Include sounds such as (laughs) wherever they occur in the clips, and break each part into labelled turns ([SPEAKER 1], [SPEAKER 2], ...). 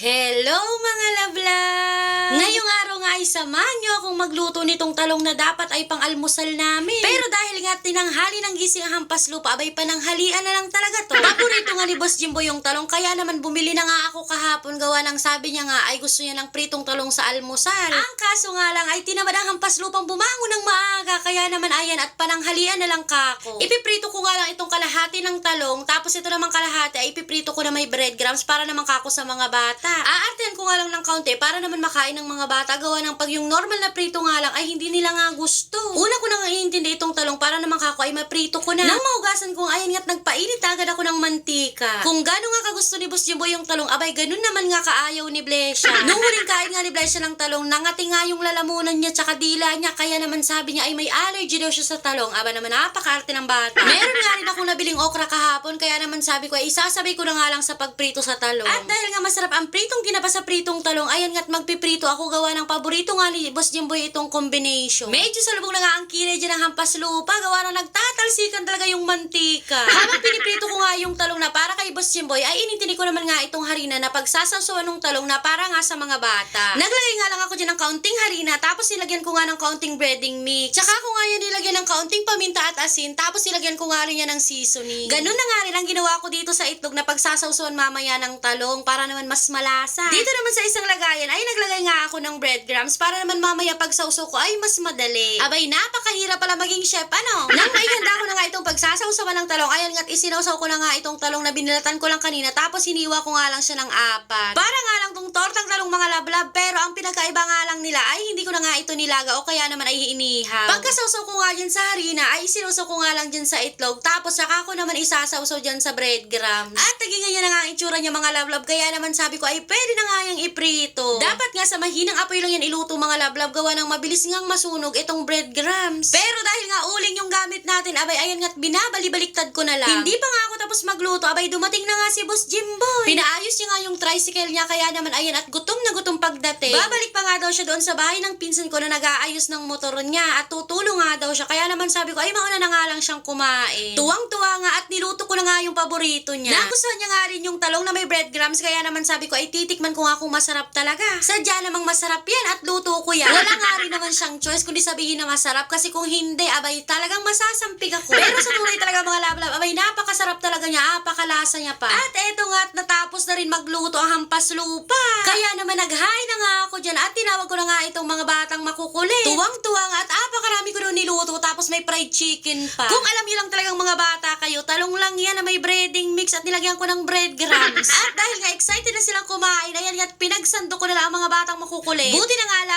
[SPEAKER 1] Hello mga love-love! Ngayong araw nga ay samahan niyo akong magluto nitong talong na dapat ay pang-almusal namin. Pero dahil nga tinanghali ng gising ang hampas lupa, abay pananghalian na lang talaga to. (laughs) Paborito nga ni Boss Jimbo yung talong, kaya naman bumili na nga ako kahapon gawa ng sabi niya nga ay gusto niya ng pritong talong sa almusal. Ang kaso nga lang ay tinamad ang hampas lupang bumangon ng maaga, kaya naman ayan at pananghalian na lang kako. Ipiprito ko nga lang itong kalahati ng talong, tapos ito naman kalahati ay ipiprito ko na may breadcrumbs para naman kako sa mga bata. Aartihan ko nga lang ng kaunti para naman makain ng mga bata gawa ng pag yung normal na prito nga lang ay hindi nila nga gusto. Una ko nang iintindi itong talong para naman kako ay maprito ko na. Nang maugasan ko ayan nga't nagpainit agad ako ng mantika. Kung gano'n nga kagusto ni Boss Jimbo yung talong, abay ganun naman nga kaayaw ni Blesya. (laughs) Nung huling kain nga ni Blesya ng talong, nangati nga yung lalamunan niya tsaka dila niya kaya naman sabi niya ay may allergy daw siya sa talong. Aba naman napakaarte ng bata. Meron nga rin ako nabiling okra kahapon kaya naman sabi ko ay isasabay ko na nga lang sa pagprito sa talong. At dahil nga masarap ang pritong kinapa sa pritong talong, ayan nga't magpiprito ako gawa ng paborito nga ni Boss Jimboy itong combination. Medyo salubong na nga ang kilay dyan ng hampas lupa gawa na nagtatalsikan talaga yung mantika. (laughs) Habang piniprito ko nga yung talong na para kay Boss Jimboy, ay inintindi ko naman nga itong harina na pagsasawsawan ng talong na para nga sa mga bata. Naglagay nga dyan ng kaunting harina tapos nilagyan ko nga ng kaunting breading mix. Tsaka ko nga yan nilagyan ng kaunting paminta at asin tapos nilagyan ko nga rin yan ng seasoning. Ganun na nga rin ang ginawa ko dito sa itlog na pagsasawsawan mamaya ng talong para naman mas malasa. Dito naman sa isang lagayan ay naglagay nga ako ng breadcrumbs para naman mamaya pagsawsaw ko ay mas madali. Abay, napakahirap pala maging chef, ano? Nang maihanda ko na nga itong pagsasawsawan ng talong, ayan nga't isinawsaw ko na nga itong talong na binilatan ko lang kanina tapos hiniwa ko nga lang siya ng apat. Para nga lang tong tortang talong mga lablab pero ang pinagkaiba nga lang nila ay hindi ko na nga ito nilaga o kaya naman ay inihaw. Pagkasawsaw ko nga dyan sa harina ay isinawsaw ko nga lang dyan sa itlog tapos saka ko naman isasawsaw dyan sa breadcrumbs. At naging ganyan na nga ang itsura niya mga lablab kaya naman sabi ko ay pwede na nga yung iprito. Dapat nga sa mahinang apoy lang yan iluto mga lablab gawa ng mabilis ngang masunog itong breadcrumbs. Pero dahil nga uling yung gamit natin abay ayan nga't binabali-baliktad ko na lang. Hindi pa nga ako tapos magluto abay dumating na nga si Boss Jimboy. Pinaayos niya nga yung tricycle niya kaya naman ayan at gutom na gutom pagdating. Babalik pa nga daw siya doon sa bahay ng pinsan ko na nag-aayos ng motor niya at tutulong nga daw siya. Kaya naman sabi ko ay mauna na nga lang siyang kumain. Tuwang-tuwa nga at niluto ko na nga yung paborito niya. Nagustuhan niya nga rin yung talong na may breadcrumbs kaya naman sabi ko ay titikman ko nga kung masarap talaga. Sadya namang masarap yan at luto ko yan. Wala nga rin naman siyang choice kundi sabihin na masarap kasi kung hindi abay talagang masasampig ako. Pero sa tunay talaga mga lablab abay napakasarap talaga niya, apakalasa niya pa. At eto nga at natapos na rin magluto ang hampas lupa. Kaya naman nag-hi na nga ako dyan at tinawag ko na nga itong mga batang makukulit. Tuwang-tuwa nga at apakarami ko doon niluto tapos may fried chicken pa. Kung alam niyo lang talagang mga bata kayo, talong lang yan na may breading mix at nilagyan ko ng breadcrumbs. (laughs) at dahil nga excited na silang kumain, ayan nga pinagsando ko na lang ang mga batang makukulit. Buti na nga at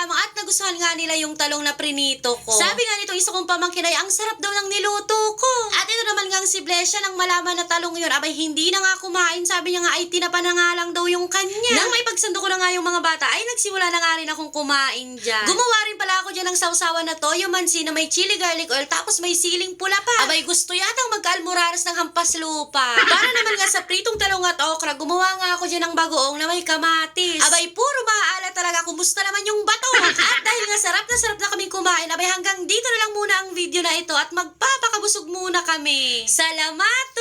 [SPEAKER 1] nagustuhan nga nila yung talong na prinito ko. Sabi nga nito isa kong pamangkin ay ang sarap daw ng niluto ko. At ito naman nga si Blesya nang malaman na talong yun, abay hindi na nga kumain. Sabi niya nga ay tinapa na nga lang daw yung kanya. Nang may pagsando ko na nga yung mga bata, ay nagsimula na nga rin akong kumain dyan. Gumawa rin pala ako dyan ng sausawan na toyo mansi na may chili garlic oil tapos may siling pula pa. Abay gusto yatang magkaalmoraras ng hampas lupa. (laughs) Para naman nga sa pritong talong at okra, gumawa nga ako dyan ng bagoong na may kamatis. Abay puro maaala talaga. Kumusta naman yung bato? Nga sarap na sarap na kaming kumain, abay hanggang dito na lang muna ang video na ito at magpapakabusog muna kami. Salamato!